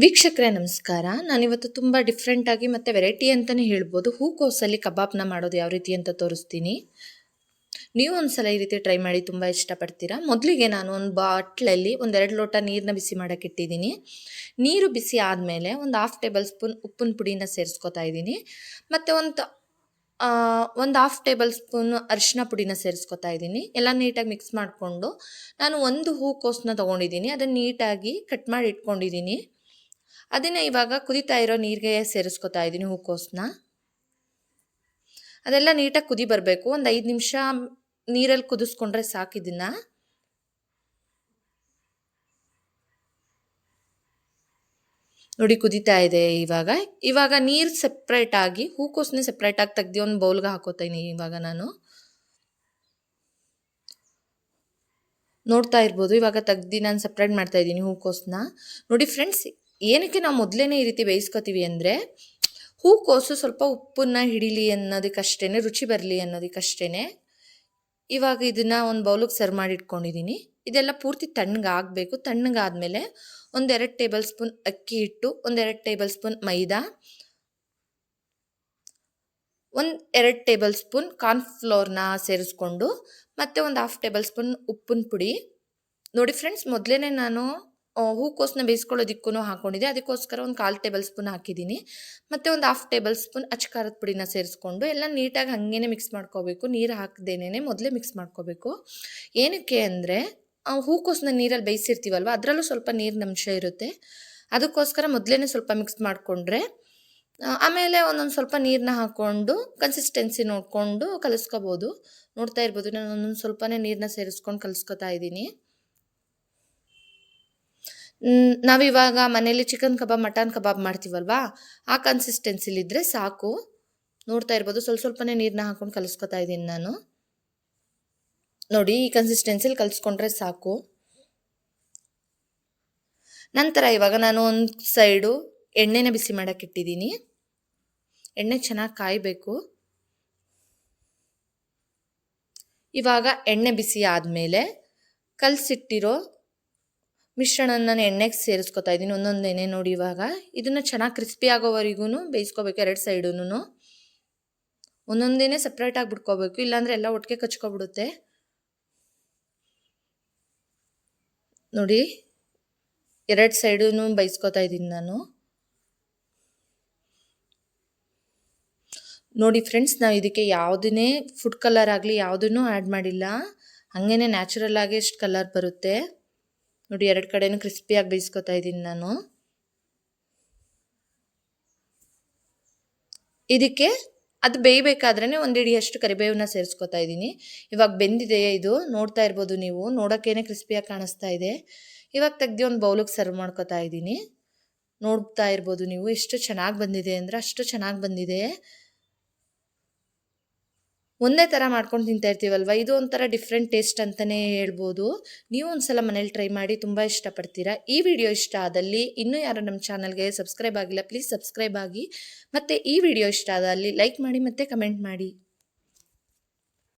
ವೀಕ್ಷಕರೇ, ನಮಸ್ಕಾರ. ನಾನಿವತ್ತು ತುಂಬ ಡಿಫ್ರೆಂಟಾಗಿ ಮತ್ತು ವೆರೈಟಿ ಅಂತಲೇ ಹೇಳ್ಬೋದು. ಹೂಕೋಸಲ್ಲಿ ಕಬಾಬ್ನ ಮಾಡೋದು ಯಾವ ರೀತಿ ಅಂತ ತೋರಿಸ್ತೀನಿ. ನೀವು ಒಂದ್ಸಲ ಈ ರೀತಿ ಟ್ರೈ ಮಾಡಿ ತುಂಬ ಇಷ್ಟಪಡ್ತೀರಾ? ಮೊದಲಿಗೆ ನಾನು ಒಂದು ಬಾಟ್ಲಲ್ಲಿ ಒಂದೆರಡು ಲೋಟ ನೀರನ್ನ ಬಿಸಿ ಮಾಡೋಕ್ಕಿಟ್ಟಿದ್ದೀನಿ ನೀರು ಬಿಸಿ ಆದಮೇಲೆ ಒಂದು ಹಾಫ್ ಟೇಬಲ್ ಸ್ಪೂನ್ ಉಪ್ಪಿನ ಪುಡಿನ ಸೇರಿಸ್ಕೊತಾ ಇದ್ದೀನಿ. ಮತ್ತು ಒಂದು ಒಂದು ಹಾಫ್ ಟೇಬಲ್ ಸ್ಪೂನ್ ಅರಿಶಿನ ಪುಡಿನ ಸೇರಿಸ್ಕೊತಾ ಇದ್ದೀನಿ. ಎಲ್ಲ ನೀಟಾಗಿ ಮಿಕ್ಸ್ ಮಾಡಿಕೊಂಡು ನಾನು ಒಂದು ಹೂಕೋಸನ್ನ ತೊಗೊಂಡಿದ್ದೀನಿ. ಅದನ್ನು ನೀಟಾಗಿ ಕಟ್ ಮಾಡಿ ಇಟ್ಕೊಂಡಿದ್ದೀನಿ. ಅದನ್ನು ಇವಾಗ ಕುದಿತಾ ಇರೋ ನೀರಿಗೆ ಸೇರಿಸ್ಕೊತಾ ಇದ್ದೀನಿ ಹೂಕೋಸನ್ನ ಅದೆಲ್ಲ ನೀಟಾಗಿ ಕುದಿ ಬರಬೇಕು. ಒಂದು ಐದು ನಿಮಿಷ ನೀರಲ್ಲಿ ಕುದಿಸ್ಕೊಂಡ್ರೆ ಸಾಕು ಇದನ್ನ. ನೋಡಿ ಕುದೀತಾ ಇದೆ ಇವಾಗ. ಇವಾಗ ನೀರು ಸೆಪ್ರೇಟ್ ಆಗಿ ಹೂಕೋಸನ್ನ ಸಪ್ರೇಟ್ ಆಗಿ ತೆಗ್ದು ಒಂದು ಬೌಲ್ಗೆ ಹಾಕೋತೀನಿ ಇವಾಗ ನಾನು. ನೋಡ್ತಾ ಇರ್ಬೋದು. ಇವಾಗ ತೆಗ್ದು ನಾನು ಸಪ್ರೇಟ್ ಮಾಡ್ತಾ ಇದ್ದೀನಿ ಹೂಕೋಸನ್ನ ನೋಡಿ ಫ್ರೆಂಡ್ಸ್ ಏನಕ್ಕೆ ನಾವು ಮೊದಲೇ ಈ ರೀತಿ ಬೇಯಿಸ್ಕೊತೀವಿ ಅಂದರೆ ಹೂಕೋಸು ಸ್ವಲ್ಪ ಉಪ್ಪನ್ನ ಹಿಡೀಲಿ ಅನ್ನೋದಕ್ಕಷ್ಟೇ ರುಚಿ ಬರಲಿ ಅನ್ನೋದಕ್ಕಷ್ಟೇ ಇವಾಗ ಇದನ್ನು ಒಂದು ಬೌಲಿಗೆ ಸರ್ವ್ ಮಾಡಿ ಇಟ್ಕೊಂಡಿದ್ದೀನಿ ಇದೆಲ್ಲ ಪೂರ್ತಿ ತಣ್ಣಗಾಗಬೇಕು ತಣ್ಣಗಾದಮೇಲೆ ಒಂದೆರಡು ಟೇಬಲ್ ಸ್ಪೂನ್ ಅಕ್ಕಿ ಹಿಟ್ಟು ಒಂದೆರಡು ಟೇಬಲ್ ಸ್ಪೂನ್ ಮೈದಾ, ಒಂದು ಎರಡು ಟೇಬಲ್ ಸ್ಪೂನ್ ಕಾರ್ನ್ಫ್ಲೋರ್ನ ಸೇರಿಸ್ಕೊಂಡು ಮತ್ತು ಒಂದು ಹಾಫ್ ಟೇಬಲ್ ಸ್ಪೂನ್ ಉಪ್ಪಿನ ಪುಡಿ. ನೋಡಿ ಫ್ರೆಂಡ್ಸ್ ಮೊದಲೇ ನಾನು ಹೂಕೋಸನ್ನ ಬೇಯಿಸ್ಕೊಳ್ಳೋದಿಕ್ಕೂ ಹಾಕ್ಕೊಂಡಿದ್ದೆ ಅದಕ್ಕೋಸ್ಕರ ಒಂದು ಕಾಲು ಟೇಬಲ್ ಸ್ಪೂನ್ ಹಾಕಿದ್ದೀನಿ. ಮತ್ತು ಒಂದು ಹಾಫ್ ಟೇಬಲ್ ಸ್ಪೂನ್ ಅಚ್ಕಾರದ ಪುಡಿನ ಸೇರಿಸ್ಕೊಂಡು ಎಲ್ಲ ನೀಟಾಗಿ ಹಾಗೇ ಮಿಕ್ಸ್ ಮಾಡ್ಕೋಬೇಕು. ನೀರು ಹಾಕ್ದೇನೇ ಮೊದಲೇ ಮಿಕ್ಸ್ ಮಾಡ್ಕೋಬೇಕು. ಏನಕ್ಕೆ ಅಂದರೆ ಹೂಕೋಸ್ನ ನೀರಲ್ಲಿ ಬೇಯಿಸಿರ್ತೀವಲ್ವ, ಅದರಲ್ಲೂ ಸ್ವಲ್ಪ ನೀರಿನ ಅಂಶ ಇರುತ್ತೆ. ಅದಕ್ಕೋಸ್ಕರ ಮೊದಲೇ ಸ್ವಲ್ಪ ಮಿಕ್ಸ್ ಮಾಡಿಕೊಂಡ್ರೆ ಆಮೇಲೆ ಒಂದೊಂದು ಸ್ವಲ್ಪ ನೀರನ್ನ ಹಾಕ್ಕೊಂಡು ಕನ್ಸಿಸ್ಟೆನ್ಸಿ ನೋಡಿಕೊಂಡು ಕಲಿಸ್ಕೋಬೋದು. ನೋಡ್ತಾ ಇರ್ಬೋದು, ನಾನು ಒಂದೊಂದು ಸ್ವಲ್ಪನೇ ನೀರನ್ನ ಸೇರಿಸ್ಕೊಂಡು ಕಲಿಸ್ಕೊತಾ ಇದ್ದೀನಿ. ನಾವಿವಾಗ ಮನೇಲಿ ಚಿಕನ್ ಕಬಾಬ್ ಮಟನ್ ಕಬಾಬ್ ಮಾಡ್ತೀವಲ್ವಾ? ಆ ಕನ್ಸಿಸ್ಟೆನ್ಸಿಲಿದ್ದರೆ ಸಾಕು. ನೋಡ್ತಾ ಇರ್ಬೋದು, ಸ್ವಲ್ಪ ಸ್ವಲ್ಪನೇ ನೀರನ್ನ ಹಾಕೊಂಡು ಕಲಿಸ್ಕೊತಾ ಇದ್ದೀನಿ ನಾನು. ನೋಡಿ, ಈ ಕನ್ಸಿಸ್ಟೆನ್ಸಿಲಿ ಕಲಿಸ್ಕೊಂಡ್ರೆ ಸಾಕು. ನಂತರ ಇವಾಗ ನಾನು ಒಂದು ಸೈಡು ಎಣ್ಣೆನ ಬಿಸಿ ಮಾಡೋಕ್ಕೆ ಇಟ್ಟಿದ್ದೀನಿ. ಎಣ್ಣೆ ಚೆನ್ನಾಗಿ ಕಾಯಬೇಕು. ಇವಾಗ ಎಣ್ಣೆ ಬಿಸಿ ಆದಮೇಲೆ ಕಲಸಿಟ್ಟಿರೋ ಮಿಶ್ರಣ ನಾನು ಎಣ್ಣೆಗೆ ಸೇರಿಸ್ಕೊತಾ ಇದ್ದೀನಿ. ಒಂದೊಂದು ಎಣ್ಣೆ ನೋಡಿ ಇವಾಗ. ಇದನ್ನು ಚೆನ್ನಾಗಿ ಕ್ರಿಸ್ಪಿ ಆಗೋವರೆಗೂ ಬೇಯಿಸ್ಕೋಬೇಕು, ಎರಡು ಸೈಡೂ ಒಂದೊಂದೇನೆ ಸಪ್ರೇಟಾಗಿ ಬಿಟ್ಕೋಬೇಕು. ಇಲ್ಲಾಂದರೆ ಎಲ್ಲ ಒಟ್ಟಿಗೆ ಕಚ್ಕೊಬಿಡುತ್ತೆ. ನೋಡಿ, ಎರಡು ಸೈಡೂ ಬೈಸ್ಕೊತಾ ಇದ್ದೀನಿ ನಾನು. ನೋಡಿ ಫ್ರೆಂಡ್ಸ್ ನಾವು ಇದಕ್ಕೆ ಯಾವುದನ್ನೇ ಫುಡ್ ಕಲರ್ ಆಗಲಿ ಯಾವುದನ್ನೂ ಆ್ಯಡ್ ಮಾಡಿಲ್ಲ. ಹಾಗೇ ನ್ಯಾಚುರಲ್ ಆಗಿ ಎಷ್ಟು ಕಲರ್ ಬರುತ್ತೆ. ನೋಡಿ, ಎರಡು ಕಡೆನೂ ಕ್ರಿಸ್ಪಿಯಾಗಿ ಬೇಯಿಸ್ಕೊತಾ ಇದ್ದೀನಿ ನಾನು. ಇದಕ್ಕೆ ಅದು ಬೇಯಬೇಕಾದ್ರೇ ಒಂದು ಅಷ್ಟು ಕರಿಬೇವನ್ನ ಸೇರಿಸ್ಕೊತಾ ಇದ್ದೀನಿ. ಇವಾಗ ಬೆಂದಿದೆ ಇದು? ನೋಡ್ತಾ ಇರ್ಬೋದು ನೀವು. ನೋಡೋಕ್ಕೇನೆ ಕ್ರಿಸ್ಪಿಯಾಗಿ ಕಾಣಿಸ್ತಾ ಇದೆ. ಇವಾಗ ತೆಗ್ದು ಒಂದು ಬೌಲಿಗೆ ಸರ್ವ್ ಮಾಡ್ಕೊತಾ ಇದ್ದೀನಿ. ನೋಡ್ತಾ ಇರ್ಬೋದು ನೀವು. ಎಷ್ಟು ಚೆನ್ನಾಗಿ ಬಂದಿದೆ ಅಂದರೆ ಅಷ್ಟು ಚೆನ್ನಾಗಿ ಬಂದಿದೆ. ಒಂದೇ ಥರ ಮಾಡ್ಕೊಂಡು ತಿಂತಾ ಇರ್ತೀವಲ್ವ? ಇದು ಒಂಥರ ಡಿಫ್ರೆಂಟ್ ಟೇಸ್ಟ್ ಅಂತಲೇ ಹೇಳ್ಬೋದು. ನೀವು ಒಂದ್ಸಲ ಮನೇಲಿ ಟ್ರೈ ಮಾಡಿ ತುಂಬ ಇಷ್ಟಪಡ್ತೀರಾ? ಈ ವಿಡಿಯೋ ಇಷ್ಟ ಆದಲ್ಲಿ ಇನ್ನೂ ಯಾರು ನಮ್ಮ ಚಾನಲ್ಗೆ ಸಬ್ಸ್ಕ್ರೈಬ್ ಆಗಿಲ್ಲ ಪ್ಲೀಸ್ ಸಬ್ಸ್ಕ್ರೈಬ್ ಆಗಿ. ಮತ್ತು ಈ ವಿಡಿಯೋ ಇಷ್ಟ ಆದಲ್ಲಿ ಲೈಕ್ ಮಾಡಿ ಮತ್ತು ಕಮೆಂಟ್ ಮಾಡಿ.